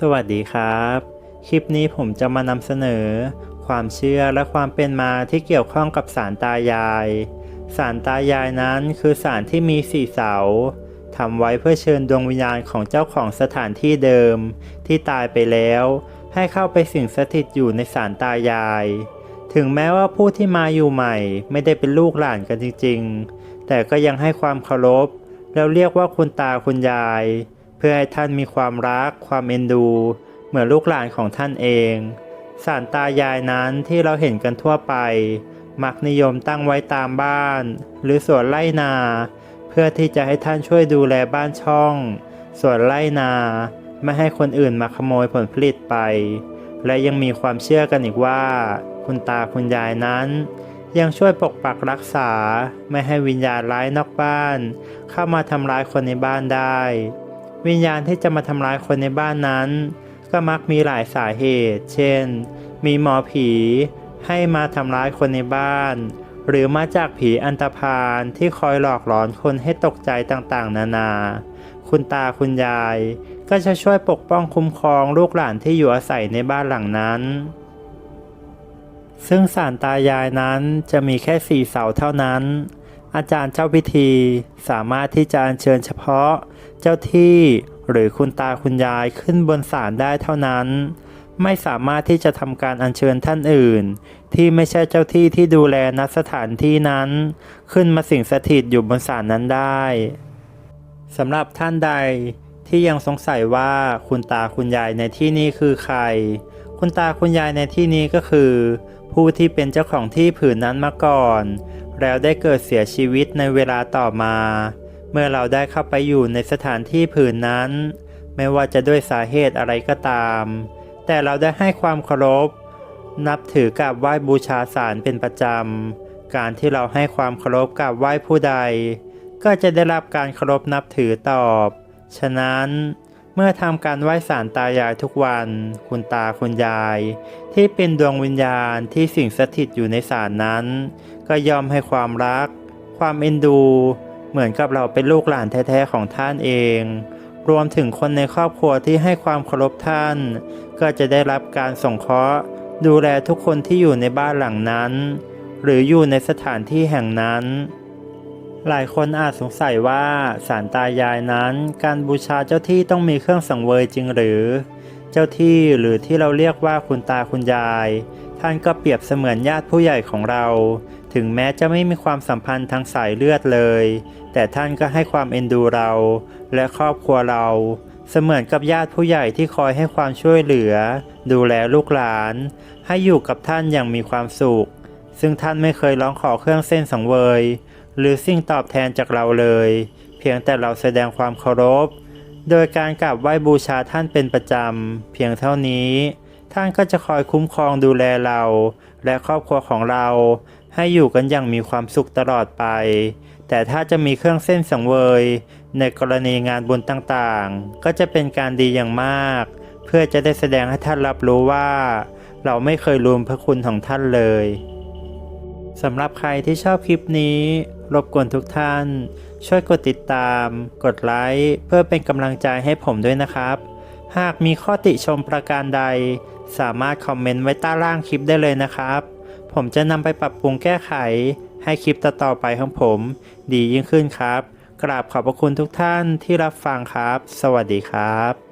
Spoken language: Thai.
สวัสดีครับ คลิปนี้ผมจะมานำเสนอ ความเชื่อและความเป็นมาที่เกี่ยวข้องกับสารตายาย สารตายายนั้นคือสารที่มีสี่เสาทำไว้เพื่อเชิญดวงวิญญาณของเจ้าของสถานที่เดิม ที่ตายไปแล้ว ให้เข้าไปสิงสถิตอยู่ในสารตายาย ถึงแม้ว่าผู้ที่มาอยู่ใหม่ ไม่ได้เป็นลูกหลานกันจริง ๆ แต่ก็ยังให้ความเคารพแล้วเรียกว่าคุณตาคุณยาย เพื่อให้ท่านมีความรัก ความเอ็นดู เหมือนลูกหลานของท่านเอง สารตายายนั้นที่เราเห็นกันทั่วไป มักนิยมตั้งไว้ตามบ้าน หรือสวนไร่นา เพื่อที่จะให้ท่านช่วยดูแลบ้านช่อง สวนไร่นา ไม่ให้คนอื่นมาขโมยผลผลิตไป และยังมีความเชื่อกันอีกว่า คุณตาคุณยายนั้นยังช่วยปกปักรักษา ไม่ให้วิญญาณร้ายนอกบ้าน เข้ามาทำร้ายคนในบ้านได้ วิญญาณที่จะมาทำร้ายคนในบ้านนั้น ก็มักมีหลายสาเหตุ เช่น มีหมอผีให้มาทำร้ายคนในบ้าน หรือมาจากผีอันตรพานที่คอยหลอกหลอนคนให้ตกใจต่างๆ นานา คุณตาคุณยาย ก็จะช่วยปกป้องคุ้มครองลูกหลานที่อยู่อาศัยในบ้านหลังนั้น ซึ่งสารตายายนั้นจะมีแค่สี่เสาเท่านั้น อาจารย์เจ้าพิธีสามารถที่จะอัญเชิญเฉพาะ เจ้าที่หรือคุณตาคุณยายขึ้นบนศาลได้เท่านั้น ไม่สามารถที่จะทำการอัญเชิญท่านอื่น ที่ไม่ใช่เจ้าที่ที่ดูแลนักสถานที่นั้น ขึ้นมาสิงสถิตอยู่บนศาลนั้นได้สำหรับท่านใด ที่ยังสงสัยว่าคุณตาคุณยายในที่นี้คือใคร คุณตาคุณยายในที่นี้ก็คือ ผู้ที่เป็นเจ้าของที่ผืนนั้นมาก่อน แล้วได้เกิดเสียชีวิตในเวลาต่อมา เมื่อเราได้เข้าไปอยู่ในสถานที่ผืนนั้น ไม่ว่าจะด้วยสาเหตุอะไรก็ตาม แต่เราได้ให้ความเคารพ นับถือกราบไหว้บูชาศาลเป็นประจำ การที่เราให้ความเคารพกราบไหว้ผู้ใด ก็จะได้รับการเคารพนับถือตอบ ฉะนั้นเมื่อทำการไหว้ศาลตายายทุกวัน คุณตาคุณยาย ที่เป็นดวงวิญญาณที่สิงสถิตอยู่ในศาลนั้น ก็ยอมให้ความรัก ความเอ็นดู เหมือนกับเราเป็นลูกหลานแท้ๆของท่านเอง รวมถึงคนในครอบครัวที่ให้ความเคารพท่าน ก็จะได้รับการส่งเคราะห์ ดูแลทุกคนที่อยู่ในบ้านหลังนั้น หรืออยู่ในสถานที่แห่งนั้น หลายคนอาจสงสัยว่าสารตายายนั้น การบูชาเจ้าที่ต้องมีเครื่องสังเวยจริงหรือ เจ้าที่หรือที่เราเรียกว่าคุณตาคุณยาย ท่านก็เปรียบเสมือนญาติผู้ใหญ่ของเรา ถึงแม้จะไม่มีความสัมพันธ์ทางสายเลือดเลย แต่ท่านก็ให้ความเอ็นดูเรา และครอบครัวเรา เสมือนกับญาติผู้ใหญ่ที่คอยให้ความช่วยเหลือ ดูแลลูกหลาน ให้อยู่กับท่านอย่างมีความสุข ซึ่งท่านไม่เคยร้องขอเครื่องเส้นสังเวย หรือสิ่งตอบแทนจากเราเลย เพียงแต่เราแสดงความเคารพ โดยการกราบไหว้บูชาท่านเป็นประจำ เพียงเท่านี้ ท่านก็จะคอยคุ้มครองดูแลเรา และครอบครัวของเรา ให้อยู่กันอย่างมีความสุขตลอดไป แต่ถ้าจะมีเครื่องเส้นสังเวย ในกรณีงานบุญต่างๆ ก็จะเป็นการดีอย่างมาก เพื่อจะได้แสดงให้ท่านรับรู้ว่า เราไม่เคยลืมพระคุณของท่านเลย สำหรับใครที่ชอบคลิปนี้ รบกวนทุกท่าน ช่วยกดติดตาม กดไลค์เพื่อเป็นกำลังใจให้ผมด้วยนะครับ หากมีข้อติชมประการใด สามารถคอมเมนต์ไว้ใต้ล่างคลิปได้เลยนะครับ ผมจะนำไปปรับปรุงแก้ไข ให้คลิปต่อๆไปของผม ดียิ่งขึ้นครับ กราบขอบพระคุณทุกท่านที่รับฟังครับ สวัสดีครับ